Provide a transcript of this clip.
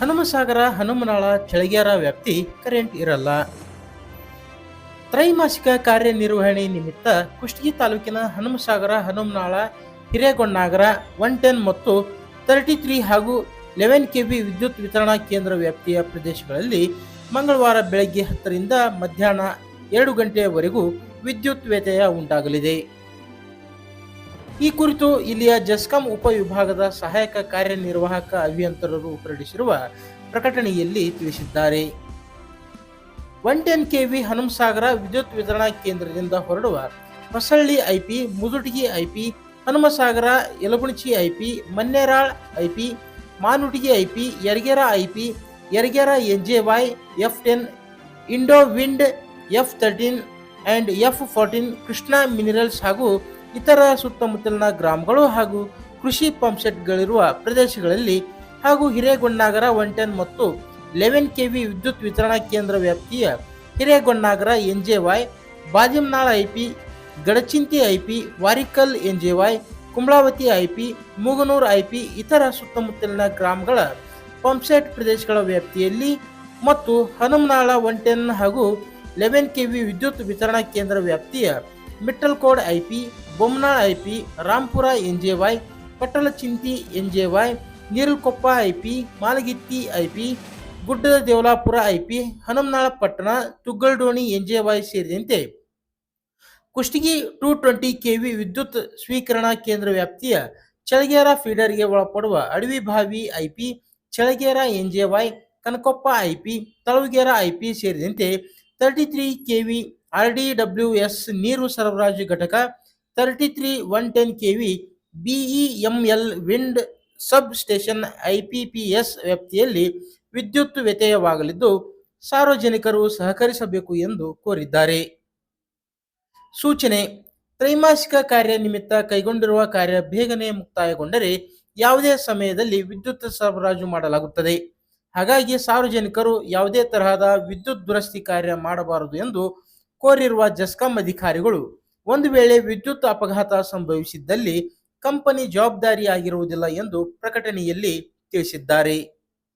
ಹನುಮಸಾಗರ ಹನುಮನಾಳ ಚಳಗ್ಯಾರ ವ್ಯಾಪ್ತಿ ಕರೆಂಟ್ ಇರಲ್ಲ. ತ್ರೈಮಾಸಿಕ ಕಾರ್ಯನಿರ್ವಹಣೆ ನಿಮಿತ್ತ ಕುಷ್ಟಗಿ ತಾಲೂಕಿನ ಹನುಮಸಾಗರ, ಹನುಮನಾಳ ಹಿರೇಗೊಂಡಾಗರ ಒನ್ ಟೆನ್ ಮತ್ತು ತರ್ಟಿ ತ್ರೀ ಹಾಗೂ ಲೆವೆನ್ ಕೆ ವಿ ವಿದ್ಯುತ್ ವಿತರಣಾ ಕೇಂದ್ರ ವ್ಯಾಪ್ತಿಯ ಪ್ರದೇಶಗಳಲ್ಲಿ ಮಂಗಳವಾರ ಬೆಳಗ್ಗೆ ಹತ್ತರಿಂದ ಮಧ್ಯಾಹ್ನ ಎರಡು ಗಂಟೆಯವರೆಗೂ ವಿದ್ಯುತ್ ವ್ಯತ್ಯಯ ಉಂಟಾಗಲಿದೆ. ಈ ಕುರಿತು ಇಲ್ಲಿಯ ಜಸ್ಕಾಂ ಉಪವಿಭಾಗದ ಸಹಾಯಕ ಕಾರ್ಯನಿರ್ವಾಹಕ ಅಭಿಯಂತರರು ಹೊರಡಿಸಿರುವ ಪ್ರಕಟಣೆಯಲ್ಲಿ ತಿಳಿಸಿದ್ದಾರೆ. ಒನ್ ಟೆನ್ ಕೆವಿ ಹನುಮಸಾಗರ ವಿದ್ಯುತ್ ವಿತರಣಾ ಕೇಂದ್ರದಿಂದ ಹೊರಡುವ Hosalli IP, Mudutagi IP, Hanumasagar Yalabunchi IP, Mannerala IP, Manutagi IP, Yargera IP J NJY F ten Indo wind F thirteen and F fourteen Krishna minerals ಹಾಗೂ ಇತರ ಸುತ್ತಮುತ್ತಲಿನ ಗ್ರಾಮಗಳು ಹಾಗೂ ಕೃಷಿ ಪಂಪ್ಸೆಟ್ಗಳಿರುವ ಪ್ರದೇಶಗಳಲ್ಲಿ ಹಾಗೂ ಹಿರೇಗೊಂಡಾಗರ ಒನ್ ಟೆನ್ ಮತ್ತು ಲೆವೆನ್ ಕೆ ವಿ ವಿದ್ಯುತ್ ವಿತರಣಾ ಕೇಂದ್ರ ವ್ಯಾಪ್ತಿಯ Hiregondagara Y Badimnal IP Gadachinti IP Warikal N J Y Kumbalavati IP Muganur IP ಇತರ ಸುತ್ತಮುತ್ತಲಿನ ಗ್ರಾಮಗಳ ಪಂಪ್ಸೆಟ್ ಪ್ರದೇಶಗಳ ವ್ಯಾಪ್ತಿಯಲ್ಲಿ ಮತ್ತು ಹನುಮನಾಳ ಒನ್ ಟೆನ್ ಹಾಗೂ ಲೆವೆನ್ ಕೆ ವಿ ವಿದ್ಯುತ್ ವಿತರಣಾ ಕೇಂದ್ರ ವ್ಯಾಪ್ತಿಯ Mittalkod IP Bommanal IP Rampur NJY Pattalachinti NJY Neeralkoppa IP Malagitti IP Guddada Devalapura IP Hanumanal ಪಟ್ಟಣ ತುಗ್ಗಲ್ಡೋಣಿ ಎನ್ಜೆವೈ ಸೇರಿದಂತೆ. ಕುಷ್ಟಗಿ ಟೂ ಟ್ವೆಂಟಿ ಕೆವಿ ವಿದ್ಯುತ್ ಸ್ವೀಕರಣಾ ಕೇಂದ್ರ ವ್ಯಾಪ್ತಿಯ ಚಳಗೇರ ಫೀಡರ್ಗೆ ಒಳಪಡುವ Adavi Bavi IP Chalagera NJY Kanakoppa IP Talavagera IP ಸೇರಿದಂತೆ thirty three KV R D W S ನೀರು ಸರಬರಾಜು ಘಟಕ thirty three one ten KV BEML wind substation IPPS ವ್ಯಾಪ್ತಿಯಲ್ಲಿ ವಿದ್ಯುತ್ ವ್ಯತ್ಯಯವಾಗಲಿದ್ದು ಸಾರ್ವಜನಿಕರು ಸಹಕರಿಸಬೇಕು ಎಂದು ಕೋರಿದ್ದಾರೆ. ಸೂಚನೆ, ತ್ರೈಮಾಸಿಕ ಕಾರ್ಯ ನಿಮಿತ್ತ ಕೈಗೊಂಡಿರುವ ಕಾರ್ಯ ಬೇಗನೆ ಮುಕ್ತಾಯಗೊಂಡರೆ ಯಾವುದೇ ಸಮಯದಲ್ಲಿ ವಿದ್ಯುತ್ ಸರಬರಾಜು ಮಾಡಲಾಗುತ್ತದೆ. ಹಾಗಾಗಿ ಸಾರ್ವಜನಿಕರು ಯಾವುದೇ ತರಹದ ವಿದ್ಯುತ್ ದುರಸ್ತಿ ಕಾರ್ಯ ಮಾಡಬಾರದು ಎಂದು ಕೋರಿರುವ ಜಸ್ಕಾಂ ಅಧಿಕಾರಿಗಳು ಒಂದು ವೇಳೆ ವಿದ್ಯುತ್ ಅಪಘಾತ ಸಂಭವಿಸಿದ್ದಲ್ಲಿ ಕಂಪನಿ ಜವಾಬ್ದಾರಿಯಾಗಿರುವುದಿಲ್ಲ ಎಂದು ಪ್ರಕಟಣೆಯಲ್ಲಿ ತಿಳಿಸಿದ್ದಾರೆ.